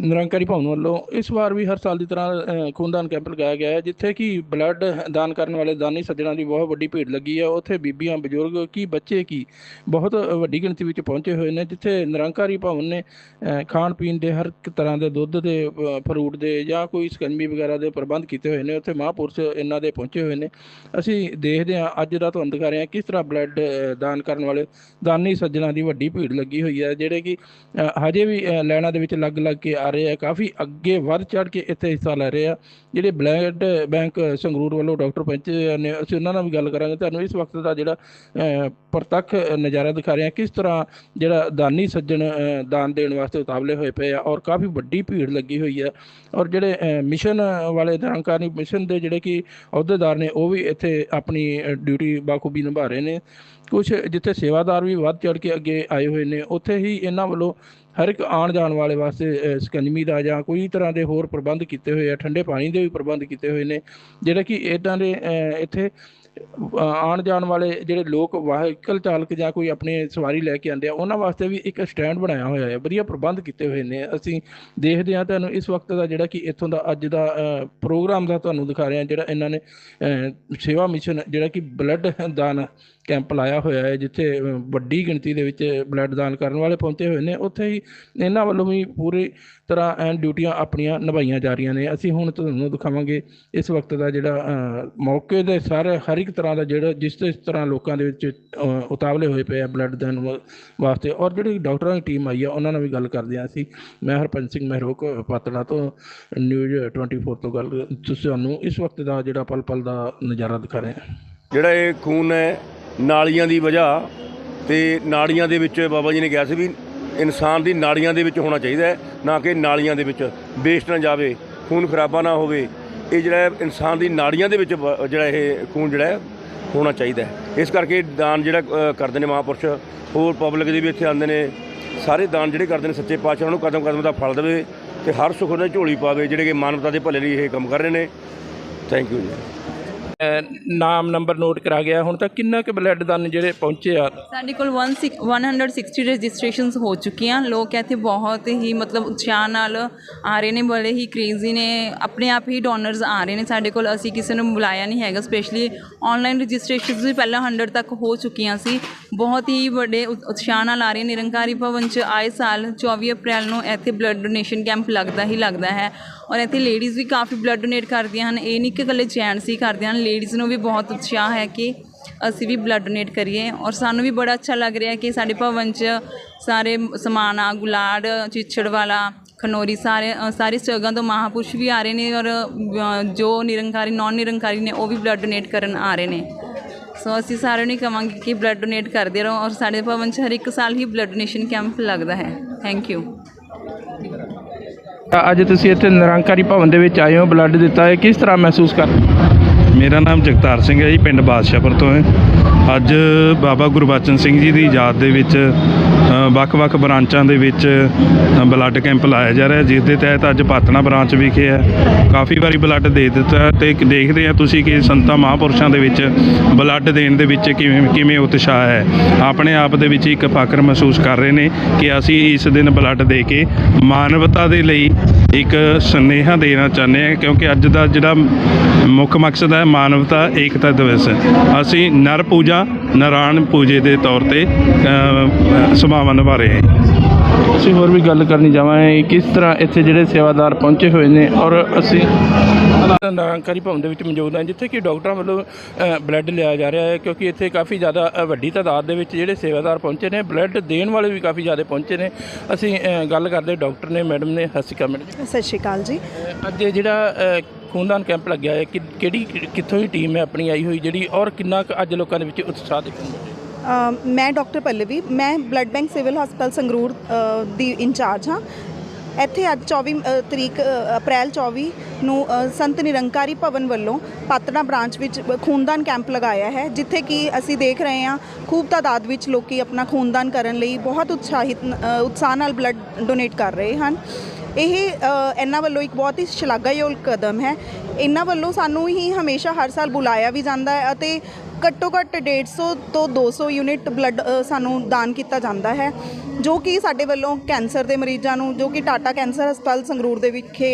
ਨਿਰੰਕਾਰੀ ਭਵਨ ਵੱਲੋਂ ਇਸ ਵਾਰ ਵੀ ਹਰ ਸਾਲ ਦੀ ਤਰ੍ਹਾਂ ਖੂਨਦਾਨ ਕੈਂਪ ਲਗਾਇਆ ਗਿਆ ਹੈ ਜਿੱਥੇ ਕਿ ਬਲੱਡ ਦਾਨ ਕਰਨ ਵਾਲੇ ਦਾਨੀ ਸੱਜਣਾਂ ਦੀ ਬਹੁਤ ਵੱਡੀ ਭੀੜ ਲੱਗੀ ਹੈ। ਉੱਥੇ ਬੀਬੀਆਂ ਬਜ਼ੁਰਗ ਕੀ ਬੱਚੇ ਕੀ ਬਹੁਤ ਵੱਡੀ ਗਿਣਤੀ ਵਿੱਚ ਪਹੁੰਚੇ ਹੋਏ ਨੇ ਜਿੱਥੇ ਨਿਰੰਕਾਰੀ ਭਵਨ ਨੇ ਖਾਣ ਪੀਣ ਦੇ ਹਰ ਤਰ੍ਹਾਂ ਦੇ ਦੁੱਧ ਦੇ ਫਰੂਟ ਦੇ ਜਾਂ ਕੋਈ ਸਕੰਮੀ ਵਗੈਰਾ ਦੇ ਪ੍ਰਬੰਧ ਕੀਤੇ ਹੋਏ ਨੇ। ਉੱਥੇ ਮਹਾਂਪੁਰਸ਼ ਇਹਨਾਂ ਦੇ ਪਹੁੰਚੇ ਹੋਏ ਨੇ। ਅਸੀਂ ਦੇਖਦੇ ਹਾਂ ਅੱਜ ਦਾ ਤੁਹਾਨੂੰ ਦਿਖਾ ਰਹੇ ਹਾਂ ਕਿਸ ਤਰ੍ਹਾਂ ਬਲੱਡ ਦਾਨ ਕਰਨ ਵਾਲੇ ਦਾਨੀ ਸੱਜਣਾਂ ਦੀ ਵੱਡੀ ਭੀੜ ਲੱਗੀ ਹੋਈ ਹੈ ਜਿਹੜੇ ਕਿ ਹਜੇ ਵੀ ਅ, ਦੇ ਵਿੱਚ ਲੱਗ ਲੱਗ ਕੇ ਆ ਰਹੇ ਆ, ਕਾਫੀ ਅੱਗੇ ਵੱਧ ਚੜ ਕੇ ਇੱਥੇ ਹਿੱਸਾ ਲੈ ਰਹੇ ਆ। ਜਿਹੜੇ ਬਲੈਡ ਬੈਂਕ ਸੰਗਰੂਰ ਵੱਲੋਂ ਡਾਕਟਰ ਪਹੁੰਚੇ ਨੇ, ਅਸੀਂ ਉਹਨਾਂ ਨਾਲ ਵੀ ਗੱਲ ਕਰਾਂਗੇ। ਤੁਹਾਨੂੰ ਇਸ ਵਕਤ ਦਾ ਜਿਹੜਾ ਪ੍ਰਤੱਖ ਨਜ਼ਾਰਾ ਦਿਖਾ ਰਹੇ ਹਾਂ, ਕਿਸ ਤਰ੍ਹਾਂ ਜਿਹੜਾ ਦਾਨੀ ਸੱਜਣ ਦਾਨ ਦੇਣ ਵਾਸਤੇ ਉਤਾਵਲੇ ਹੋਏ ਪਏ ਆ ਔਰ ਕਾਫੀ ਵੱਡੀ ਭੀੜ ਲੱਗੀ ਹੋਈ ਹੈ ਔਰ ਜਿਹੜੇ ਮਿਸ਼ਨ ਵਾਲੇ ਨਿਰੰਕਾਰੀ ਮਿਸ਼ਨ ਦੇ ਜਿਹੜੇ ਕਿ ਅਹੁਦੇਦਾਰ ਨੇ, ਉਹ ਵੀ ਇੱਥੇ ਆਪਣੀ ਡਿਊਟੀ ਬਾਖੂਬੀ ਨਿਭਾ ਰਹੇ ਨੇ। ਕੁਝ ਜਿੱਥੇ ਸੇਵਾਦਾਰ ਵੀ ਵੱਧ ਚੜ ਕੇ ਅੱਗੇ ਆਏ ਹੋਏ ਨੇ, ਉੱਥੇ ਹੀ ਇਹਨਾਂ ਵੱਲੋਂ ਹਰ ਇੱਕ ਆਉਣ ਜਾਣ ਵਾਲੇ ਵਾਸਤੇ ਅ, ਸਕੰਜਮੀ ਦਾ ਜਾਂ ਕੋਈ ਤਰ੍ਹਾਂ ਦੇ ਹੋਰ ਪ੍ਰਬੰਧ ਕੀਤੇ ਹੋਏ ਆ ਠੰਡੇ ਪਾਣੀ ਦੇ ਵੀ ਪ੍ਰਬੰਧ ਕੀਤੇ ਹੋਏ ਨੇ ਜਿਹੜਾ ਕਿ ਇਦਾਂ ਦੇ ਅ, ਇੱਥੇ ਆਉਣ ਜਾਣ ਵਾਲੇ ਜਿਹੜੇ ਲੋਕ ਵਾਹਕਲ ਚਾਲਕ ਜਾਂ ਕੋਈ ਆਪਣੇ ਸਵਾਰੀ ਲੈ ਕੇ ਆਉਂਦੇ ਆ, ਉਹਨਾਂ ਵਾਸਤੇ ਵੀ ਇੱਕ ਸਟੈਂਡ ਬਣਾਇਆ ਹੋਇਆ ਹੈ, ਵਧੀਆ ਪ੍ਰਬੰਧ ਕੀਤੇ ਹੋਏ ਨੇ। ਅਸੀਂ ਦੇਖਦੇ ਹਾਂ ਤੁਹਾਨੂੰ ਇਸ ਵਕਤ ਦਾ ਜਿਹੜਾ ਕਿ ਇੱਥੋਂ ਦਾ ਅੱਜ ਦਾ ਪ੍ਰੋਗਰਾਮ ਦਾ ਤੁਹਾਨੂੰ ਦਿਖਾ ਰਹੇ ਹਾਂ, ਜਿਹੜਾ ਇਹਨਾਂ ਨੇ ਸੇਵਾ ਮਿਸ਼ਨ ਜਿਹੜਾ ਕਿ ਬਲੱਡ ਦਾਨ ਕੈਂਪ ਲਾਇਆ ਹੋਇਆ ਹੈ, ਜਿੱਥੇ ਵੱਡੀ ਗਿਣਤੀ ਦੇ ਵਿੱਚ ਬਲੱਡ ਦਾਨ ਕਰਨ ਵਾਲੇ ਪਹੁੰਚੇ ਹੋਏ ਨੇ। ਉੱਥੇ ਹੀ ਇਹਨਾਂ ਵੱਲੋਂ ਵੀ ਪੂਰੀ ਤਰ੍ਹਾਂ ਐਨ ਡਿਊਟੀਆਂ ਆਪਣੀਆਂ ਨਿਭਾਈਆਂ ਜਾ ਰਹੀਆਂ ਨੇ। ਅਸੀਂ ਹੁਣ ਤੁਹਾਨੂੰ ਦਿਖਾਵਾਂਗੇ ਇਸ ਵਕਤ ਦਾ ਜਿਹੜਾ ਮੌਕੇ ਦੇ ਸਾਰੇ ਹਰ ਇੱਕ ਤਰ੍ਹਾਂ ਦਾ ਜਿਹੜਾ ਜਿਸ ਤਰ੍ਹਾਂ ਲੋਕਾਂ ਦੇ ਵਿੱਚ ਉਤਾਵਲੇ ਹੋਏ ਪਏ ਆ ਬਲੱਡ ਦੇਣ ਵਾ- ਵਾਸਤੇ। ਔਰ ਜਿਹੜੀ ਡਾਕਟਰਾਂ ਦੀ ਟੀਮ ਆਈ ਆ, ਉਹਨਾਂ ਨਾਲ ਵੀ ਗੱਲ ਕਰਦੇ ਹਾਂ ਅਸੀਂ। ਮੈਂ ਹਰਪੰਚ ਸਿੰਘ ਮਹਿਰੋਕ ਪਾਤੜਾ ਤੋਂ ਨਿਊਜ਼ 24 ਤੋਂ ਗੱਲ ਤੁਸੀਂ ਤੁਹਾਨੂੰ ਇਸ ਵਕਤ ਦਾ ਜਿਹੜਾ ਪਲ ਪਲ ਦਾ ਨਜ਼ਾਰਾ ਦਿਖਾ ਰਹੇ ਹਾਂ ਜਿਹੜਾ ਇਹ ਖੂਨ ਹੈ ਨਾਲੀਆਂ ਦੀ ਵਜ੍ਹਾ ਤੇ ਨਾੜੀਆਂ ਦੇ ਵਿੱਚ ਬਾਬਾ ਜੀ ਨੇ ਕਿਹਾ ਸੀ ਵੀ ਇਨਸਾਨ ਦੀ ਨਾੜੀਆਂ ਦੇ ਵਿੱਚ ਹੋਣਾ ਚਾਹੀਦਾ ਨਾ ਕਿ ਨਾਲੀਆਂ ਦੇ ਵਿੱਚ। ਵੇਸਟ ਨਾ ਜਾਵੇ, ਖੂਨ ਖਰਾਬਾ ਨਾ ਹੋਵੇ। ਇਹ ਜਿਹੜਾ ਇਨਸਾਨ ਦੀ ਨਾੜੀਆਂ ਦੇ ਵਿੱਚ ਬ- ਜਿਹੜਾ ਇਹ ਖੂਨ ਜਿਹੜਾ ਹੈ ਹੋਣਾ ਚਾਹੀਦਾ ਹੈ। ਇਸ ਕਰਕੇ ਦਾਨ ਜਿਹੜਾ ਅ, ਕਰਦੇ ਨੇ ਮਹਾਂਪੁਰਸ਼। ਹੋਰ ਪਬਲਿਕ ਦੇ ਵੀ ਇੱਥੇ ਆਉਂਦੇ ਨੇ। ਸਾਰੇ ਦਾਨ ਜਿਹੜੇ ਕਰਦੇ ਨੇ ਸੱਚੇ ਪਾਤਸ਼ਾਹ ਉਹਨਾਂ ਨੂੰ ਕਦਮ ਕਦਮ ਦਾ ਫਲ ਦੇਵੇ ਤੇ ਹਰ ਸੁੱਖ ਉਹਨਾਂ ਦੀ ਝੋਲੀ ਪਾਵੇ ਜਿਹੜੇ ਕਿ ਮਾਨਵਤਾ ਦੇ ਭਲੇ ਲਈ ਇਹ ਕੰਮ ਕਰ ਰਹੇ ਨੇ। ਥੈਂਕ ਯੂ ਜੀ। ਨਾਮ ਨੰਬਰ ਨੋਟ ਕਰਾ ਗਿਆ। ਹੁਣ ਤੱਕ ਕਿੰਨਾ ਕੁ ਬਲੱਡ ਦਾਨ ਜਿਹੜੇ ਪਹੁੰਚੇ ਆ? ਸਾਡੇ ਕੋਲ 16 160 ਰਜਿਸਟ੍ਰੇਸ਼ਨਸ ਹੋ ਚੁੱਕੀਆਂ। ਲੋਕ ਇੱਥੇ ਬਹੁਤ ਹੀ ਮਤਲਬ ਉਤਸ਼ਾਹ ਨਾਲ ਆ ਰਹੇ ਨੇ, ਬੜੇ ਹੀ ਕ੍ਰੇਜ਼ੀ ਨੇ। ਆਪਣੇ ਆਪ ਹੀ ਡੋਨਰਸ ਆ ਰਹੇ ਨੇ। ਸਾਡੇ ਕੋਲ ਅਸੀਂ ਕਿਸੇ ਨੂੰ ਬੁਲਾਇਆ ਨਹੀਂ ਹੈਗਾ। ਸਪੈਸ਼ਲੀ ਆਨਲਾਈਨ ਰਜਿਸਟ੍ਰੇਸ਼ਨਸ ਵੀ ਪਹਿਲਾਂ 100 ਤੱਕ ਹੋ ਚੁੱਕੀਆਂ ਸੀ। ਬਹੁਤ ਹੀ ਵੱਡੇ ਉਤਸ਼ਾਹ ਨਾਲ ਆ ਰਹੇ ਨਿਰੰਕਾਰੀ ਭਵਨ ਚ ਆਏ ਸਾਲ 24 ਅਪ੍ਰੈਲ ਨੂੰ ਇੱਥੇ ਬਲੱਡ ਡੋਨੇਸ਼ਨ ਕੈਂਪ ਲੱਗਦਾ ਹੀ ਲੱਗਦਾ ਹੈ ਔਰ ਇੱਥੇ ਲੇਡੀਜ਼ ਵੀ ਕਾਫੀ ਬਲੱਡ ਡੋਨੇਟ ਕਰਦੀਆਂ ਹਨ। ਇਹ ਨਹੀਂ ਕਿ ਇਕੱਲੇ ਜੈਂਟਸ ਹੀ ਕਰਦੇ ਹਨ ਲੇਡੀਜ਼ ਨੂੰ ਵੀ ਬਹੁਤ ਉਤਸ਼ਾਹ ਹੈ ਕਿ ਅਸੀਂ ਵੀ ਬਲੱਡ ਡੋਨੇਟ ਕਰੀਏ ਔਰ ਸਾਨੂੰ ਵੀ ਬੜਾ ਅੱਛਾ ਲੱਗ ਰਿਹਾ ਕਿ ਸਾਡੇ ਭਵਨ 'ਚ ਸਾਰੇ ਸਮਾਨ ਗੁਲਾੜ, ਚਿੱਛੜ ਵਾਲਾ, ਖਨੋਰੀ ਸਾਰੇ ਸਾਰੇ ਸਾਰੀ ਜਗ੍ਹਾ ਤੋਂ ਮਹਾਪੁਰਸ਼ ਵੀ ਆ ਰਹੇ ਨੇ ਔਰ ਜੋ ਨਿਰੰਕਾਰੀ ਨੌਨ ਨਿਰੰਕਾਰੀ ਨੇ ਉਹ ਵੀ ਬਲੱਡ ਡੋਨੇਟ ਕਰਨ ਆ ਰਹੇ ਨੇ। ਸੋ ਅਸੀਂ ਸਾਰਿਆਂ ਨੂੰ ਹੀ ਕਵਾਂਗੇ ਕਿ ਬਲੱਡ ਡੋਨੇਟ ਕਰਦੇ ਰਹੋ ਔਰ ਸਾਡੇ ਭਵਨ 'ਚ ਹਰ ਇੱਕ ਸਾਲ ਹੀ ਬਲੱਡ ਡੋਨੇਸ਼ਨ ਕੈਂਪ ਲੱਗਦਾ ਹੈ। ਥੈਂਕ ਯੂ ਅੱਜ ਤੁਸੀਂ ਇੱਥੇ ਨਿਰੰਕਾਰੀ ਭਵਨ ਦੇ ਵਿੱਚ ਆਏ ਹੋ ਬਲੱਡ ਦਿੱਤਾ ਹੈ। ਕਿਸ ਤਰ੍ਹਾਂ ਮਹਿਸੂਸ ਕਰ? ਮੇਰਾ ਨਾਮ ਜਗਤਾਰ ਸਿੰਘ ਹੈ ਜੀ ਪਿੰਡ ਬਾਦਸ਼ਾਹਪੁਰ ਤੋਂ ਹੈ। ਅੱਜ ਬਾਬਾ ਗੁਰਬਚਨ ਸਿੰਘ ਜੀ ਦੀ ਯਾਦ ਦੇ ਵਿੱਚ ਵੱਖ-ਵੱਖ ਬ੍ਰਾਂਚਾਂ ਦੇ ਵਿੱਚ ਬਲੱਡ ਕੈਂਪ ਲਾਇਆ ਜਾ ਰਿਹਾ ਜਿਸ ਦੇ ਤਹਿਤ ਅੱਜ ਪਾਤਣਾ ਬ੍ਰਾਂਚ ਵਿਖੇ ਹੈ। ਕਾਫੀ ਵਾਰੀ ਬਲੱਡ ਦੇ ਦਿੱਤਾ ਹੈ ਤੇ ਦੇਖਦੇ ਆ ਤੁਸੀਂ ਕਿ ਸੰਤਾਂ ਮਹਾਂਪੁਰਸ਼ਾਂ ਦੇ ਵਿੱਚ ਬਲੱਡ ਦੇਣ ਦੇ ਵਿੱਚ ਕਿਵੇਂ ਕਿਵੇਂ ਉਤਸ਼ਾਹ ਹੈ। ਆਪਣੇ ਆਪ ਦੇ ਵਿੱਚ ਇੱਕ ਫਖਰ ਮਹਿਸੂਸ ਕਰ ਰਹੇ ਨੇ ਕਿ ਅਸੀਂ ਇਸ ਦਿਨ ਬਲੱਡ ਦੇ ਕੇ ਮਾਨਵਤਾ ਦੇ ਲਈ ਇੱਕ ਸੁਨੇਹਾ ਦੇਣਾ ਚਾਹੁੰਦੇ ਹਾਂ ਕਿਉਂਕਿ ਅੱਜ ਦਾ ਜਿਹੜਾ ਮੁੱਖ ਮਕਸਦ ਹੈ ਮਾਨਵਤਾ ਏਕਤਾ ਦਿਵਸ। ਅਸੀਂ ਨਰ ਪੂਜਾ ਨਾਰਾਇਣ ਪੂਜੇ ਦੇ ਤੌਰ ਤੇ ਅ, ਸਮਾਵਾਂ ਨਿਭਾ ਰਹੇ ਹਾਂ। ਅਸੀਂ ਹੋਰ ਵੀ ਗੱਲ ਕਰਨੀ ਚਾਹਾਂਗੇ ਕਿਸ ਤਰ੍ਹਾਂ ਇੱਥੇ ਜਿਹੜੇ ਸੇਵਾਦਾਰ ਪਹੁੰਚੇ ਹੋਏ ਨੇ ਔਰ ਅਸੀਂ ਨਿਰੰਕਾਰੀ ਭਵਨ ਦੇ ਵਿੱਚ ਮੌਜੂਦ ਹਾਂ ਜਿੱਥੇ ਕਿ ਡਾਕਟਰਾਂ ਵੱਲੋਂ ਬਲੱਡ ਲਿਆ ਜਾ ਰਿਹਾ ਹੈ ਕਿਉਂਕਿ ਇੱਥੇ ਕਾਫੀ ਜ਼ਿਆਦਾ ਵੱਡੀ ਤਾਦਾਦ ਦੇ ਵਿੱਚ ਜਿਹੜੇ ਸੇਵਾਦਾਰ ਪਹੁੰਚੇ ਨੇ ਬਲੱਡ ਦੇਣ ਵਾਲੇ ਵੀ ਕਾਫੀ ਜ਼ਿਆਦਾ ਪਹੁੰਚੇ ਨੇ। ਅਸੀਂ ਗੱਲ ਕਰਦੇ ਡਾਕਟਰ ਨੇ ਮੈਡਮ ਨੇ ਸਤਿ ਸ਼੍ਰੀ ਅਕਾਲ ਮੈਡਮ ਜੀ। ਸਤਿ ਸ਼੍ਰੀ ਅਕਾਲ ਜੀ। ਅੱਜ ਜਿਹੜਾ ਖੂਨਦਾਨ ਕੈਂਪ ਲੱਗਿਆ ਹੈ ਕਿ ਕਿਹੜੀ ਕਿੱਥੋਂ ਦੀ ਟੀਮ ਹੈ ਆਪਣੀ ਆਈ ਹੋਈ ਜਿਹੜੀ ਔਰ ਕਿੰਨਾ ਕੁ ਅੱਜ ਲੋਕਾਂ ਦੇ ਵਿੱਚ ਉਤਸ਼ਾਹ ਦੇਖਣ ਨੂੰ ਮੈਂ ਡਾਕਟਰ ਪੱਲਵੀ, ਮੈਂ ਬਲੱਡ ਬੈਂਕ ਸਿਵਲ ਹਸਪਤਾਲ ਸੰਗਰੂਰ ਦੀ ਇੰਚਾਰਜ ਹਾਂ। ਇੱਥੇ ਅੱਜ 24 ਤਰੀਕ ਅਪ੍ਰੈਲ 24 ਨੂੰ ਸੰਤ ਨਿਰੰਕਾਰੀ ਭਵਨ ਵੱਲੋਂ ਪਾਤੜਾ ਬ੍ਰਾਂਚ ਵਿੱਚ ਖੂਨਦਾਨ ਕੈਂਪ ਲਗਾਇਆ ਹੈ, ਜਿੱਥੇ ਕਿ ਅਸੀਂ ਦੇਖ ਰਹੇ ਹਾਂ ਖੂਬ ਤਾਦਾਦ ਵਿੱਚ ਲੋਕੀ ਆਪਣਾ ਖੂਨਦਾਨ ਕਰਨ ਲਈ ਬਹੁਤ ਉਤਸ਼ਾਹਿਤ ਉਤਸ਼ਾਹ ਨਾਲ ਬਲੱਡ ਡੋਨੇਟ ਕਰ ਰਹੇ ਹਨ। ਇਹ ਇਹਨਾਂ ਵੱਲੋਂ ਇੱਕ ਬਹੁਤ ਹੀ ਸ਼ਲਾਘਾਯੋਗ ਕਦਮ ਹੈ। ਇਹਨਾਂ ਵੱਲੋਂ ਸਾਨੂੰ ਹੀ ਹਮੇਸ਼ਾ ਹਰ ਸਾਲ ਬੁਲਾਇਆ ਵੀ ਜਾਂਦਾ ਹੈ ਅਤੇ ਘੱਟੋ ਘੱਟ 150 ਤੋਂ 200 ਯੂਨਿਟ ਬਲੱਡ ਸਾਨੂੰ ਦਾਨ ਕੀਤਾ ਜਾਂਦਾ ਹੈ, ਜੋ ਕਿ ਸਾਡੇ ਵੱਲੋਂ ਕੈਂਸਰ ਦੇ ਮਰੀਜ਼ਾਂ ਨੂੰ, ਜੋ ਕਿ ਟਾਟਾ ਕੈਂਸਰ ਹਸਪਤਾਲ ਸੰਗਰੂਰ ਦੇ ਵਿਖੇ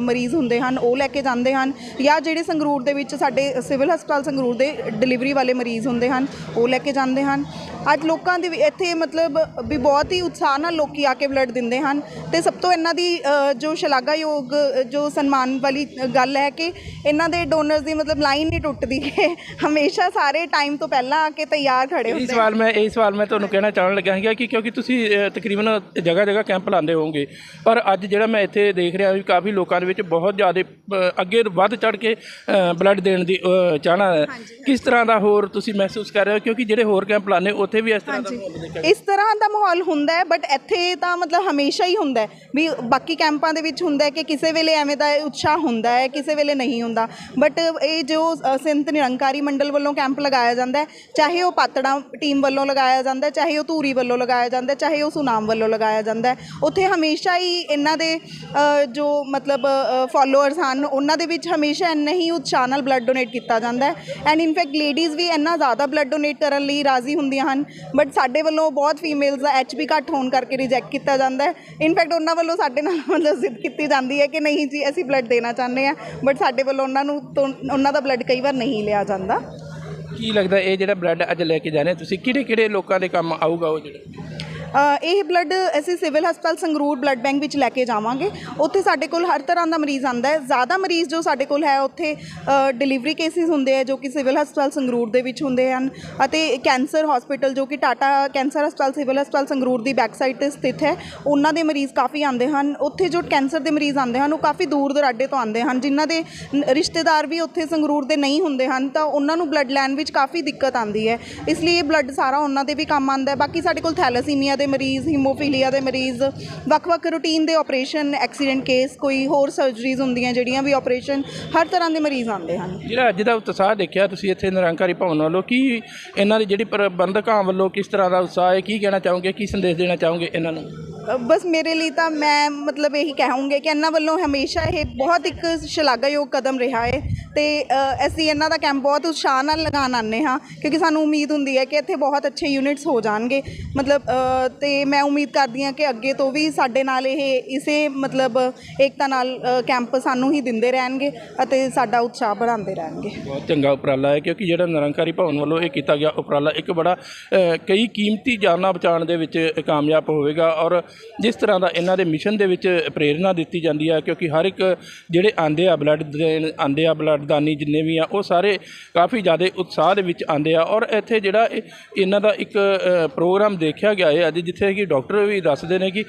ਮਰੀਜ਼ ਹੁੰਦੇ ਹਨ, ਉਹ ਲੈ ਕੇ ਜਾਂਦੇ ਹਨ, ਜਾਂ ਜਿਹੜੇ ਸੰਗਰੂਰ ਦੇ ਵਿੱਚ ਸਾਡੇ ਸਿਵਲ ਹਸਪਤਾਲ ਸੰਗਰੂਰ ਦੇ ਡਿਲੀਵਰੀ ਵਾਲੇ ਮਰੀਜ਼ ਹੁੰਦੇ ਹਨ, ਉਹ ਲੈ ਕੇ ਜਾਂਦੇ ਹਨ। ਅੱਜ ਲੋਕਾਂ ਦੇ ਵੀ, ਇੱਥੇ ਮਤਲਬ ਵੀ ਬਹੁਤ ਹੀ ਉਤਸ਼ਾਹ ਨਾਲ ਲੋਕੀ ਆ ਕੇ ਬਲੱਡ ਦਿੰਦੇ ਹਨ, ਤੇ ਸਭ ਤੋਂ ਇਹਨਾਂ ਦੀ ਜੋ ਸ਼ਲਾਘਾਯੋਗ ਜੋ ਸਨਮਾਨ ਵਾਲੀ ਗੱਲ ਹੈ ਕਿ ਇਹਨਾਂ ਦੇ ਡੋਨਰਸ ਦੀ ਮਤਲਬ ਲਾਈਨ ਨਹੀਂ ਟੁੱਟਦੀ ਕਿ ਹਮੇਸ਼ਾ ਸਾਰੇ ਟਾਈਮ ਤੋਂ ਪਹਿਲਾਂ ਆ ਕੇ ਤਿਆਰ ਖੜੇ ਇਹ ਹੁੰਦੇ ਸਵਾਲ ਮੈਂ ਇਹ ਸਵਾਲ ਮੈਂ ਤੁਹਾਨੂੰ ਕਹਿਣਾ ਚਾਹਣ ਲੱਗਾ ਸੀਗਾ ਕਿ ਕਿਉਂਕਿ ਤੁਸੀਂ ਅ, ਤਕਰੀਬਨ ਜਗ੍ਹਾ ਜਗ੍ਹਾ ਕੈਂਪ ਲਾਉਂਦੇ ਹੋਵੋਗੇ। ਪਰ ਅੱਜ ਜਿਹੜਾ ਮੈਂ ਇੱਥੇ ਦੇਖ ਰਿਹਾ ਵੀ ਕਾਫੀ ਲੋਕਾਂ ਦੇ ਵਿੱਚ ਬਹੁਤ ਜ਼ਿਆਦਾ ਅ, ਅੱਗੇ ਵੱਧ ਚੜ ਕੇ ਬਲੱਡ ਦੇਣ ਦੀ ਅ, ਚਾਹਨਾ ਹੈ। ਕਿਸ ਤਰ੍ਹਾਂ ਦਾ ਹੋਰ ਤੁਸੀਂ ਮਹਿਸੂਸ ਕਰ ਰਹੇ ਹੋ? ਕਿਉਂਕਿ ਜਿਹੜੇ ਹੋਰ ਕੈਂਪ ਲਾਉਂਦੇ ਉੱਥੇ ਵੀ ਇਸ ਤਰ੍ਹਾਂ ਦਾ ਮਾਹੌਲ ਦੇਖਿਆ ਇਸ ਤਰ੍ਹਾਂ ਦਾ ਮਾਹੌਲ ਹੁੰਦਾ ਹੈ ਬਟ ਇੱਥੇ ਤਾਂ ਮਤਲਬ ਹਮੇਸ਼ਾ ਹੀ ਹੁੰਦਾ ਹੈ। ਵੀ ਬਾਕੀ ਕੈਂਪਾਂ ਦੇ ਵਿੱਚ ਹੁੰਦਾ ਹੈ ਕਿ ਕਿਸੇ ਵੇਲੇ ਐਵੇਂ ਦਾ ਉਤਸ਼ਾਹ ਹੁੰਦਾ ਹੈ ਕਿਸੇ ਵੇਲੇ ਨਹੀਂ ਹੁੰਦਾ। ਬਟ ਇਹ ਜੋ ਅ, ਸੰਤ ਨਿਰੰਕਾਰੀ ਮੰਡਲ ਵੱਲੋਂ ਕੈਂਪ ਲਗਾਇਆ ਜਾਂਦਾ ਚਾਹੇ ਉਹ ਪਾਤੜਾ ਟੀਮ ਵੱਲੋਂ ਲਗਾਇਆ ਜਾਂਦਾ ਚਾਹੇ ਉਹ ਧੂਰੀ ਵੱਲੋਂ ਲਗਾਇਆ ਜਾਂਦਾ ਚਾਹੇ ਉਹ ਸੁਨਾਮ ਵੱਲੋਂ ਲਗਾਇਆ ਜਾਂਦਾ ਉੱਥੇ ਹਮੇਸ਼ਾ ਹੀ ਇਹਨਾਂ ਦੇ ਜੋ ਮਤਲਬ ਫਾਲੋਅਰਸ ਹਨ, ਉਹਨਾਂ ਦੇ ਵਿੱਚ ਹਮੇਸ਼ਾ ਇੰਨਾ ਹੀ ਉਤਸ਼ਾਹ ਨਾਲ ਬਲੱਡ ਡੋਨੇਟ ਕੀਤਾ ਜਾਂਦਾ ਐਂਡ ਇਨਫੈਕਟ ਲੇਡੀਜ਼ ਵੀ ਇੰਨਾ ਜ਼ਿਆਦਾ ਬਲੱਡ ਡੋਨੇਟ ਕਰਨ ਲਈ ਰਾਜ਼ੀ ਹੁੰਦੀਆਂ ਹਨ ਬਟ ਸਾਡੇ ਵੱਲੋਂ ਬਹੁਤ ਫੀਮੇਲਸ ਦਾ ਐਚਪੀ ਘੱਟ ਹੋਣ ਕਰਕੇ ਰਿਜੈਕਟ ਕੀਤਾ ਜਾਂਦਾ ਹੈ। ਇਨਫੈਕਟ ਉਹਨਾਂ ਵੱਲੋਂ ਸਾਡੇ ਨਾਲ ਮਤਲਬ ਜ਼ਿੱਦ ਕੀਤੀ ਜਾਂਦੀ ਹੈ ਕਿ ਨਹੀਂ ਜੀ, ਅਸੀਂ ਬਲੱਡ ਦੇਣਾ ਚਾਹੁੰਦੇ ਹਾਂ ਬਟ ਸਾਡੇ ਵੱਲੋਂ ਉਹਨਾਂ ਨੂੰ ਉਹਨਾਂ ਦਾ ਬਲੱਡ ਕਈ ਵਾਰ ਨਹੀਂ ਲਿਆ ਜਾਂਦਾ। ਕੀ ਲੱਗਦਾ ਇਹ ਜਿਹੜਾ ਬਲੱਡ ਅੱਜ ਲੈ ਕੇ ਜਾ ਰਹੇ ਤੁਸੀਂ? ਕਿਹੜੇ ਕਿਹੜੇ ਲੋਕਾਂ ਦੇ ਕੰਮ ਆਊਗਾ ਉਹ ਜਿਹੜਾ? ਇਹ ਬਲੱਡ ਅਸੀਂ ਸਿਵਲ ਹਸਪਤਾਲ ਸੰਗਰੂਰ ਬਲੱਡ ਬੈਂਕ ਵਿੱਚ ਲੈ ਕੇ ਜਾਵਾਂਗੇ। ਉੱਥੇ ਸਾਡੇ ਕੋਲ ਹਰ ਤਰ੍ਹਾਂ ਦਾ ਮਰੀਜ਼ ਆਂਦਾ ਹੈ। ਜ਼ਿਆਦਾ ਮਰੀਜ਼ ਜੋ ਸਾਡੇ ਕੋਲ ਹੈ, ਉੱਥੇ ਡਿਲੀਵਰੀ ਕੇਸਿਸ ਹੁੰਦੇ ਆ ਜੋ ਕਿ ਸਿਵਲ ਹਸਪਤਾਲ ਸੰਗਰੂਰ ਦੇ ਵਿੱਚ ਹੁੰਦੇ ਹਨ ਅਤੇ ਕੈਂਸਰ ਹਸਪੀਟਲ ਜੋ ਕਿ ਟਾਟਾ ਕੈਂਸਰ ਹਸਪਤਾਲ, ਸਿਵਲ ਹਸਪਤਾਲ ਸੰਗਰੂਰ ਦੀ ਬੈਕ ਸਾਈਡ ਤੇ ਸਥਿਤ ਹੈ, ਉਹਨਾਂ ਦੇ ਮਰੀਜ਼ ਕਾਫੀ ਆਉਂਦੇ ਹਨ। ਉੱਥੇ ਜੋ ਕੈਂਸਰ ਦੇ ਮਰੀਜ਼ ਆਉਂਦੇ ਹਨ, ਉਹ ਕਾਫੀ ਦੂਰ ਦਰਾਡੇ ਤੋਂ ਆਉਂਦੇ ਹਨ। ਜਿਨ੍ਹਾਂ ਦੇ ਰਿਸ਼ਤੇਦਾਰ ਵੀ ਉੱਥੇ ਸੰਗਰੂਰ ਦੇ ਨਹੀਂ ਹੁੰਦੇ ਹਨ, ਤਾਂ ਉਹਨਾਂ ਨੂੰ ਬਲੱਡ ਲੈਣ ਵਿੱਚ ਕਾਫੀ ਦਿੱਕਤ ਆਉਂਦੀ ਹੈ। ਇਸ ਲਈ ਇਹ ਬਲੱਡ ਸਾਰਾ ਉਹਨਾਂ ਦੇ ਵੀ ਕੰਮ ਆਉਂਦਾ ਹੈ। ਬਾਕੀ ਸਾਡੇ ਕੋਲ ਥੈਲਾਸੀਮੀਆ ਦੇ ਮਰੀਜ਼ ਹੀਮੋਫੀਲੀਆ ਦੇ ਮਰੀਜ਼ ਵੱਖ-ਵੱਖ ਰੂਟੀਨ ਦੇ ਆਪਰੇਸ਼ਨ ਐਕਸੀਡੈਂਟ ਕੇਸ ਕੋਈ ਹੋਰ ਸਰਜਰੀਜ਼ ਹੁੰਦੀਆਂ ਜਿਹੜੀਆਂ ਵੀ ਆਪਰੇਸ਼ਨ ਹਰ ਤਰ੍ਹਾਂ ਦੇ ਮਰੀਜ਼ ਆਉਂਦੇ ਹਨ। ਜਿਹੜਾ ਅੱਜ ਦਾ ਉਤਸ਼ਾਹ ਦੇਖਿਆ ਤੁਸੀਂ ਇੱਥੇ ਨਿਰੰਕਾਰੀ ਭਵਨ ਵੱਲੋਂ ਕੀ ਇਹਨਾਂ ਦੀ ਜਿਹੜੀ ਪ੍ਰਬੰਧਕਾਂ ਵੱਲੋਂ ਕਿਸ ਤਰ੍ਹਾਂ ਦਾ ਉਤਸ਼ਾਹ ਹੈ ਕੀ ਕਹਿਣਾ ਚਾਹੋਗੇ ਕੀ ਸੰਦੇਸ਼ ਦੇਣਾ ਚਾਹੋਗੇ ਇਹਨਾਂ ਨੂੰ? ਬਸ ਮੇਰੇ ਲਈ ਤਾਂ ਮੈਂ ਮਤਲਬ ਇਹੀ ਕਹਾਂਗੇ ਕਿ ਇਹਨਾਂ ਵੱਲੋਂ ਹਮੇਸ਼ਾ ਇਹ ਬਹੁਤ ਇੱਕ ਸ਼ਲਾਘਾਯੋਗ ਕਦਮ ਰਿਹਾ ਹੈ। ਤੇ ਅਸੀਂ ਇਹਨਾਂ ਦਾ ਕੈਂਪ ਬਹੁਤ ਉਤਸ਼ਾਹ ਨਾਲ ਲਗਾਉਣ ਆਉਂਦੇ ਹਾਂ ਕਿਉਂਕਿ ਸਾਨੂੰ ਉਮੀਦ ਹੁੰਦੀ ਹੈ ਕਿ ਇੱਥੇ ਬਹੁਤ ਅੱਛੇ ਯੂਨਿਟਸ ਹੋ ਜਾਣਗੇ। ਮਤਲਬ ਅ, ਤੇ ਮੈਂ ਉਮੀਦ ਕਰਦੀ ਹਾਂ ਕਿ ਅੱਗੇ ਤੋਂ ਵੀ ਸਾਡੇ ਨਾਲ ਇਹ ਇਸੇ ਮਤਲਬ ਏਕਤਾ ਨਾਲ ਕੈਂਪ ਸਾਨੂੰ ਹੀ ਦਿੰਦੇ ਰਹਿਣਗੇ ਅਤੇ ਸਾਡਾ ਉਤਸ਼ਾਹ ਵਧਾਉਂਦੇ ਰਹਿਣਗੇ। ਬਹੁਤ ਚੰਗਾ ਉਪਰਾਲਾ ਹੈ ਕਿਉਂਕਿ ਜਿਹੜਾ ਨਿਰੰਕਾਰੀ ਭਵਨ ਵੱਲੋਂ ਇਹ ਕੀਤਾ ਗਿਆ ਉਪਰਾਲਾ ਇੱਕ ਬੜਾ ਕਈ ਕੀਮਤੀ ਜਾਨਾਂ ਬਚਾਉਣ ਦੇ ਵਿੱਚ ਕਾਮਯਾਬ ਹੋਵੇਗਾ ਔਰ ਜਿਸ ਤਰ੍ਹਾਂ ਦਾ ਇਹਨਾਂ ਦੇ ਮਿਸ਼ਨ ਦੇ ਵਿੱਚ ਪ੍ਰੇਰਣਾ ਦਿੱਤੀ ਜਾਂਦੀ ਹੈ ਕਿਉਂਕਿ ਹਰ ਇੱਕ ਜਿਹੜੇ ਆਂਦੇ ਆ ਬਲੱਡ ਦੇਣ ਆਂਦੇ ਆ ਬਲੱਡ ਦਾਨੀ ਜਿੰਨੇ ਵੀ ਆ, ਉਹ ਸਾਰੇ ਕਾਫੀ ਜ਼ਿਆਦਾ ਉਤਸ਼ਾਹ ਦੇ ਵਿੱਚ ਆਂਦੇ ਆ। ਔਰ ਇੱਥੇ ਜਿਹੜਾ ਇਹਨਾਂ ਦਾ ਇੱਕ ਪ੍ਰੋਗਰਾਮ ਦੇਖਿਆ ਗਿਆ ਹੈ ਅੱਜ, ਜਿੱਥੇ ਕਿ ਡਾਕਟਰ ਵੀ ਦੱਸਦੇ ਨੇ ਕਿ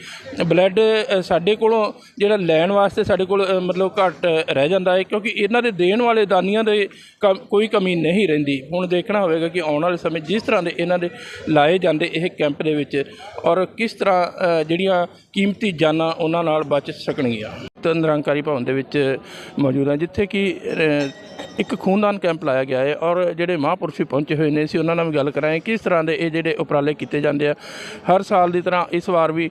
ਬਲੱਡ ਸਾਡੇ ਕੋਲੋਂ ਜਿਹੜਾ ਲੈਣ ਵਾਸਤੇ ਸਾਡੇ ਕੋਲ ਮਤਲਬ ਘੱਟ ਰਹਿ ਜਾਂਦਾ ਹੈ, ਕਿਉਂਕਿ ਇਹਨਾਂ ਦੇ ਦੇਣ ਵਾਲੇ ਦਾਨੀਆਂ ਦੇ ਕਮ- ਕੋਈ ਕਮੀ ਨਹੀਂ ਰਹਿੰਦੀ। ਹੁਣ ਦੇਖਣਾ ਹੋਵੇਗਾ ਕਿ ਆਉਣ ਵਾਲੇ ਸਮੇਂ ਜਿਸ ਤਰ੍ਹਾਂ ਦੇ ਇਹਨਾਂ ਦੇ ਲਾਏ ਜਾਂਦੇ ਇਹ ਕੈਂਪ ਦੇ ਵਿੱਚ ਔਰ ਕਿਸ ਤਰ੍ਹਾਂ ਜਿਹੜੀਆਂ ਕੀਮਤੀ ਜਾਨਾਂ ਉਹਨਾਂ ਨਾਲ ਬਚ ਸਕਣਗੀਆਂ। ਨਿਰੰਕਾਰੀ ਭਵਨ ਦੇ ਵਿੱਚ ਮੌਜੂਦ ਹਾਂ ਜਿੱਥੇ ਕਿ ਇੱਕ ਖੂਨਦਾਨ ਕੈਂਪ ਲਾਇਆ ਗਿਆ ਹੈ ਔਰ ਜਿਹੜੇ ਮਹਾਂਪੁਰਸ਼ ਵੀ ਪਹੁੰਚੇ ਹੋਏ ਨੇ, ਅਸੀਂ ਉਹਨਾਂ ਨਾਲ ਵੀ ਗੱਲ ਕਰਾਂਗੇ ਕਿਸ ਤਰ੍ਹਾਂ ਦੇ ਇਹ ਜਿਹੜੇ ਉਪਰਾਲੇ ਕੀਤੇ ਜਾਂਦੇ ਆ। ਹਰ ਸਾਲ ਦੀ ਤਰ੍ਹਾਂ ਇਸ ਵਾਰ ਵੀ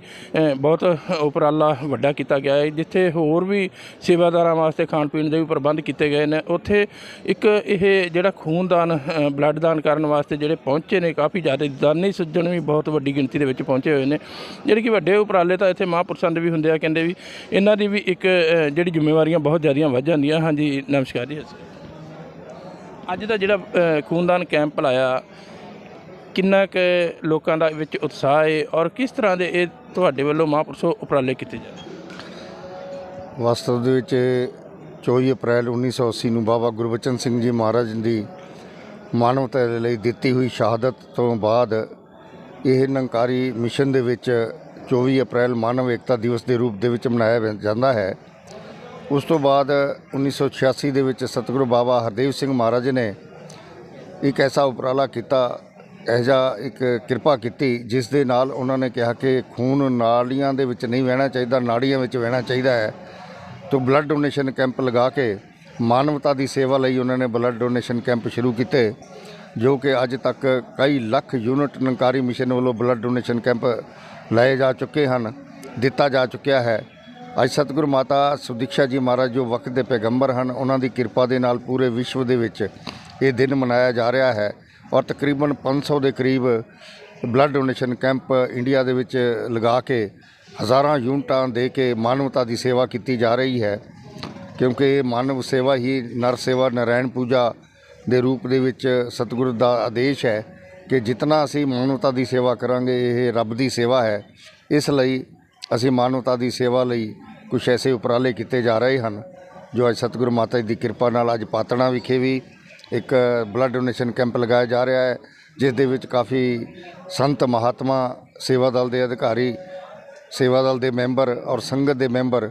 ਬਹੁਤ ਉਪਰਾਲਾ ਵੱਡਾ ਕੀਤਾ ਗਿਆ ਹੈ, ਜਿੱਥੇ ਹੋਰ ਵੀ ਸੇਵਾਦਾਰਾਂ ਵਾਸਤੇ ਖਾਣ ਪੀਣ ਦੇ ਵੀ ਪ੍ਰਬੰਧ ਕੀਤੇ ਗਏ ਨੇ। ਉੱਥੇ ਇੱਕ ਇਹ ਜਿਹੜਾ ਖੂਨਦਾਨ ਬਲੱਡ ਦਾਨ ਕਰਨ ਵਾਸਤੇ ਜਿਹੜੇ ਪਹੁੰਚੇ ਨੇ, ਕਾਫੀ ਜ਼ਿਆਦਾ ਦਾਨੀ ਸੱਜਣ ਵੀ ਬਹੁਤ ਵੱਡੀ ਗਿਣਤੀ ਦੇ ਵਿੱਚ ਪਹੁੰਚੇ ਹੋਏ ਨੇ। ਜਿਹੜੇ ਕਿ ਵੱਡੇ ਉਪਰਾਲੇ ਤਾਂ ਇੱਥੇ ਮਹਾਂਪੁਰਸ਼ਾਂ ਦੇ ਵੀ ਹੁੰਦੇ ਆ, ਕਹਿੰਦੇ ਵੀ ਇਹਨਾਂ ਦੀ ਵੀ ਇੱਕ ਜਿਹੜੀ ਜ਼ਿੰਮੇਵਾਰੀਆਂ ਬਹੁਤ ਜ਼ਿਆਦੀਆਂ ਵੱਧ ਜਾਂਦੀਆਂ। ਹਾਂਜੀ, ਨਮਸਕਾਰ ਜੀ ਅੱਜ ਦਾ ਜਿਹੜਾ ਅ, ਖੂਨਦਾਨ ਕੈਂਪ ਲਾਇਆ ਕਿੰਨਾ ਕੁ ਲੋਕਾਂ ਦਾ ਵਿੱਚ ਉਤਸ਼ਾਹ ਹੈ ਔਰ ਕਿਸ ਤਰ੍ਹਾਂ ਦੇ ਇਹ ਤੁਹਾਡੇ ਵੱਲੋਂ ਮਹਾਂਪੁਰਸ਼ੋ ਉਪਰਾਲੇ ਕੀਤੇ ਜਾਂਦੇ ਵਾਸਤਵ ਦੇ ਵਿੱਚ 24 ਅਪ੍ਰੈਲ 1980 ਨੂੰ ਬਾਬਾ ਗੁਰਬਚਨ ਸਿੰਘ ਜੀ ਮਹਾਰਾਜ ਦੀ ਮਾਨਵਤਾ ਦੇ ਲਈ ਦਿੱਤੀ ਹੋਈ ਸ਼ਹਾਦਤ ਤੋਂ ਬਾਅਦ ਇਹ ਨਿਰੰਕਾਰੀ ਮਿਸ਼ਨ ਦੇ ਵਿੱਚ 24 ਅਪ੍ਰੈਲ ਮਾਨਵ ਏਕਤਾ ਦਿਵਸ ਦੇ ਰੂਪ ਦੇ ਵਿੱਚ ਮਨਾਇਆ ਵ- ਜਾਂਦਾ ਹੈ। ਉਸ ਤੋਂ ਬਾਅਦ 1986 ਦੇ ਵਿੱਚ ਸਤਿਗੁਰੂ ਬਾਬਾ ਹਰਦੇਵ ਸਿੰਘ ਮਹਾਰਾਜ ਨੇ ਇੱਕ ਐਸਾ ਉਪਰਾਲਾ ਕੀਤਾ, ਇਹੋ ਜਿਹਾ ਇੱਕ ਕਿਰਪਾ ਕੀਤੀ, ਜਿਸ ਦੇ ਨਾਲ ਉਹਨਾਂ ਨੇ ਕਿਹਾ ਕਿ ਖੂਨ ਨਾਲੀਆਂ ਦੇ ਵਿੱਚ ਨਹੀਂ ਵਹਿਣਾ ਚਾਹੀਦਾ, ਨਾੜੀਆਂ ਵਿੱਚ ਵਹਿਣਾ ਚਾਹੀਦਾ ਹੈ। ਤੋਂ ਬਲੱਡ ਡੋਨੇਸ਼ਨ ਕੈਂਪ ਲਗਾ ਕੇ ਮਾਨਵਤਾ ਦੀ ਸੇਵਾ ਲਈ ਉਹਨਾਂ ਨੇ ਬਲੱਡ ਡੋਨੇਸ਼ਨ ਕੈਂਪ ਸ਼ੁਰੂ ਕੀਤੇ, ਜੋ ਕਿ ਅੱਜ ਤੱਕ ਕਈ ਲੱਖ ਯੂਨਿਟ ਨੰਕਾਰੀ ਮਿਸ਼ਨ ਵੱਲੋਂ ਬਲੱਡ ਡੋਨੇਸ਼ਨ ਕੈਂਪ ਲਾਏ ਜਾ ਚੁੱਕੇ ਹਨ, ਦਿੱਤਾ ਜਾ ਚੁੱਕਿਆ ਹੈ। ਅੱਜ ਸਤਿਗੁਰੂ ਮਾਤਾ ਸੁਦੀਕਸ਼ਾ ਜੀ ਮਹਾਰਾਜ ਜੋ ਵਕਤ ਦੇ ਪੈਗੰਬਰ ਹਨ, ਉਹਨਾਂ ਦੀ ਕਿਰਪਾ ਦੇ ਨਾਲ ਪੂਰੇ ਵਿਸ਼ਵ ਦੇ ਵਿੱਚ ਇਹ ਦਿਨ ਮਨਾਇਆ ਜਾ ਰਿਹਾ ਹੈ ਔਰ ਤਕਰੀਬਨ 500 ਦੇ ਕਰੀਬ ਬਲੱਡ ਡੋਨੇਸ਼ਨ ਕੈਂਪ ਇੰਡੀਆ ਦੇ ਵਿੱਚ ਲਗਾ ਕੇ ਹਜ਼ਾਰਾਂ ਯੂਨਿਟਾਂ ਦੇ ਕੇ ਮਾਨਵਤਾ ਦੀ ਸੇਵਾ ਕੀਤੀ ਜਾ ਰਹੀ ਹੈ, ਕਿਉਂਕਿ ਇਹ ਮਾਨਵ ਸੇਵਾ ਹੀ ਨਰ ਸੇਵਾ ਨਾਰਾਇਣ ਪੂਜਾ ਦੇ ਰੂਪ ਦੇ ਵਿੱਚ ਸਤਿਗੁਰ ਦਾ ਆਦੇਸ਼ ਹੈ ਕਿ ਜਿਤਨਾ ਅਸੀਂ ਮਾਨਵਤਾ ਦੀ ਸੇਵਾ ਕਰਾਂਗੇ, ਇਹ ਰੱਬ ਦੀ ਸੇਵਾ ਹੈ। ਇਸ ਲਈ ਅਸੀਂ ਮਾਨਵਤਾ ਦੀ ਸੇਵਾ ਲਈ ਕੁਝ ਐਸੇ ਉਪਰਾਲੇ ਕੀਤੇ ਜਾ ਰਹੇ ਹਨ, ਜੋ ਅੱਜ ਸਤਿਗੁਰੂ ਮਾਤਾ ਜੀ ਦੀ ਕਿਰਪਾ ਨਾਲ ਅੱਜ ਪਾਤਣਾ ਵਿਖੇ ਵੀ ਇੱਕ ਬਲੱਡ ਡੋਨੇਸ਼ਨ ਕੈਂਪ ਲਗਾਇਆ ਜਾ ਰਿਹਾ ਹੈ, ਜਿਸ ਦੇ ਵਿੱਚ ਕਾਫੀ ਸੰਤ ਮਹਾਤਮਾ, ਸੇਵਾ ਦਲ ਦੇ ਅਧਿਕਾਰੀ, ਸੇਵਾ ਦਲ ਦੇ ਮੈਂਬਰ ਔਰ ਸੰਗਤ ਦੇ ਮੈਂਬਰ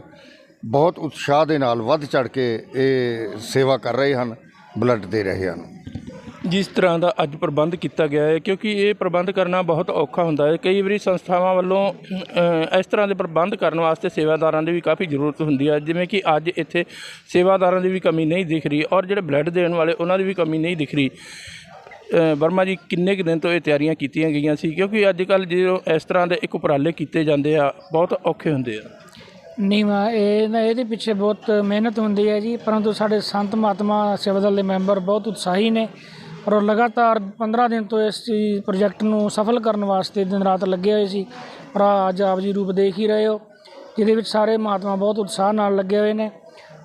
ਬਹੁਤ ਉਤਸ਼ਾਹ ਦੇ ਨਾਲ ਵੱਧ ਚੜ ਕੇ ਇਹ ਸੇਵਾ ਕਰ ਰਹੇ ਹਨ, ਬਲੱਡ ਦੇ ਰਹੇ ਹਨ। ਜਿਸ ਤਰ੍ਹਾਂ ਦਾ ਅੱਜ ਪ੍ਰਬੰਧ ਕੀਤਾ ਗਿਆ ਹੈ, ਕਿਉਂਕਿ ਇਹ ਪ੍ਰਬੰਧ ਕਰਨਾ ਬਹੁਤ ਔਖਾ ਹੁੰਦਾ ਹੈ। ਕਈ ਵਾਰੀ ਸੰਸਥਾਵਾਂ ਵੱਲੋਂ ਇਸ ਤਰ੍ਹਾਂ ਦੇ ਪ੍ਰਬੰਧ ਕਰਨ ਵਾਸਤੇ ਸੇਵਾਦਾਰਾਂ ਦੀ ਵੀ ਕਾਫੀ ਜ਼ਰੂਰਤ ਹੁੰਦੀ ਹੈ। ਜਿਵੇਂ ਕਿ ਅੱਜ ਇੱਥੇ ਸੇਵਾਦਾਰਾਂ ਦੀ ਵੀ ਕਮੀ ਨਹੀਂ ਦਿਖ ਰਹੀ ਔਰ ਜਿਹੜੇ ਬਲੱਡ ਦੇਣ ਵਾਲੇ, ਉਹਨਾਂ ਦੀ ਵੀ ਕਮੀ ਨਹੀਂ ਦਿਖ ਰਹੀ। ਵਰਮਾ ਜੀ, ਕਿੰਨੇ ਕੁ ਦਿਨ ਤੋਂ ਇਹ ਤਿਆਰੀਆਂ ਕੀਤੀਆਂ ਗਈਆਂ ਸੀ? ਕਿਉਂਕਿ ਅੱਜ ਕੱਲ ਜਦੋਂ ਇਸ ਤਰ੍ਹਾਂ ਦੇ ਇੱਕ ਉਪਰਾਲੇ ਕੀਤੇ ਜਾਂਦੇ ਆ, ਬਹੁਤ ਔਖੇ ਹੁੰਦੇ ਆ। ਨਹੀਂ ਮੈਂ ਇਹ ਨਾ, ਇਹਦੇ ਪਿੱਛੇ ਬਹੁਤ ਮਿਹਨਤ ਹੁੰਦੀ ਹੈ ਜੀ, ਪਰੰਤੂ ਸਾਡੇ ਸੰਤ ਮਹਾਤਮਾ ਸੇਵਾ ਦਲ ਦੇ ਮੈਂਬਰ ਬਹੁਤ ਉਤਸ਼ਾਹੀ ਨੇ। ਔਰ ਲਗਾਤਾਰ 15 ਦਿਨ ਤੋਂ ਇਸ ਚੀਜ਼ ਪ੍ਰੋਜੈਕਟ ਨੂੰ ਸਫਲ ਕਰਨ ਵਾਸਤੇ ਦਿਨ ਰਾਤ ਲੱਗੇ ਹੋਏ ਸੀ। ਔਰ ਅੱਜ ਆਪ ਜੀ ਰੂਪ ਦੇਖ ਹੀ ਰਹੇ ਹੋ ਜਿਹਦੇ ਵਿੱਚ ਸਾਰੇ ਮਹਾਤਮਾ ਬਹੁਤ ਉਤਸ਼ਾਹ ਨਾਲ ਲੱਗੇ ਹੋਏ ਨੇ।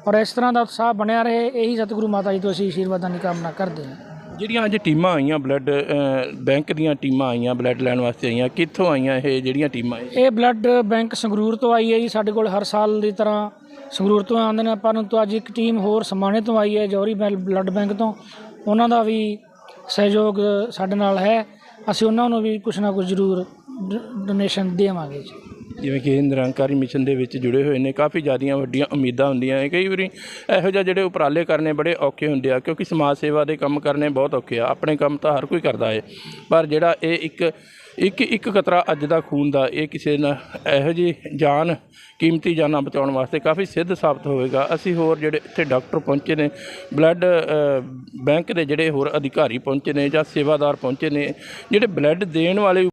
ਔਰ ਇਸ ਤਰ੍ਹਾਂ ਦਾ ਉਤਸ਼ਾਹ ਬਣਿਆ ਰਹੇ ਇਹੀ ਸਤਿਗੁਰੂ ਮਾਤਾ ਜੀ ਤੋਂ ਅਸੀਂ ਆਸ਼ੀਰਵਾਦਾਂ ਦੀ ਕਾਮਨਾ ਕਰਦੇ ਹਾਂ। ਜਿਹੜੀਆਂ ਅੱਜ ਟੀਮਾਂ ਆਈਆਂ ਬਲੱਡ ਬੈਂਕ ਦੀਆਂ ਟੀਮਾਂ ਆਈਆਂ ਬਲੱਡ ਲੈਣ ਵਾਸਤੇ ਆਈਆਂ ਕਿੱਥੋਂ ਆਈਆਂ ਇਹ ਜਿਹੜੀਆਂ ਟੀਮਾਂ ਇਹ? ਬਲੱਡ ਬੈਂਕ ਸੰਗਰੂਰ ਤੋਂ ਆਈ ਹੈ ਜੀ ਸਾਡੇ ਕੋਲ ਹਰ ਸਾਲ ਦੀ ਤਰ੍ਹਾਂ ਸੰਗਰੂਰ ਤੋਂ ਆਉਂਦੇ ਨੇ ਪਰੰਤੂ ਅੱਜ ਇੱਕ ਟੀਮ ਹੋਰ ਸਮਾਣੇ ਤੋਂ ਆਈ ਹੈ ਜੌਹਰੀ ਬੈਲ- ਬਲੱਡ ਬੈਂਕ ਤੋਂ। ਉਹਨਾਂ ਦਾ ਵੀ ਸਹਿਯੋਗ ਸਾਡੇ ਨਾਲ ਹੈ। ਅਸੀਂ ਉਹਨਾਂ ਨੂੰ ਵੀ ਕੁਛ ਨਾ ਕੁਛ ਜ਼ਰੂਰ ਡੋਨੇਸ਼ਨ ਦੇਵਾਂਗੇ ਜੀ। ਜਿਵੇਂ ਕਿ ਨਿਰੰਕਾਰੀ ਮਿਸ਼ਨ ਦੇ ਵਿੱਚ ਜੁੜੇ ਹੋਏ ਨੇ, ਕਾਫੀ ਜ਼ਿਆਦੀਆਂ ਵੱਡੀਆਂ ਉਮੀਦਾਂ ਹੁੰਦੀਆਂ ਨੇ। ਕਈ ਵਾਰੀ ਇਹੋ ਜਿਹੇ ਜਿਹੜੇ ਉਪਰਾਲੇ ਕਰਨੇ ਬੜੇ ਔਖੇ ਹੁੰਦੇ ਆ, ਕਿਉਂਕਿ ਸਮਾਜ ਸੇਵਾ ਦੇ ਕੰਮ ਕਰਨੇ ਬਹੁਤ ਔਖੇ ਆ। ਆਪਣੇ ਕੰਮ ਤਾਂ ਹਰ ਕੋਈ ਕਰਦਾ ਹੈ ਪਰ ਜਿਹੜਾ ਇਹ ਇੱਕ ਇੱਕ ਇੱਕ ਕਤਰਾ ਅੱਜ ਦਾ ਖੂਨ ਦਾ, ਇਹ ਕਿਸੇ ਨਾ ਇਹੋ ਜਿਹੀ ਜਾਨ, ਕੀਮਤੀ ਜਾਨਾਂ ਬਚਾਉਣ ਵਾਸਤੇ ਕਾਫੀ ਸਿੱਧ ਸਾਬਤ ਹੋਵੇਗਾ। ਅਸੀਂ ਹੋਰ ਜਿਹੜੇ ਇੱਥੇ ਡਾਕਟਰ ਪਹੁੰਚੇ ਨੇ, ਬਲੱਡ ਬੈਂਕ ਦੇ ਜਿਹੜੇ ਹੋਰ ਅਧਿਕਾਰੀ ਪਹੁੰਚੇ ਨੇ ਜਾਂ ਸੇਵਾਦਾਰ ਪਹੁੰਚੇ ਨੇ, ਜਿਹੜੇ ਬਲੱਡ ਦੇਣ ਵਾਲੇ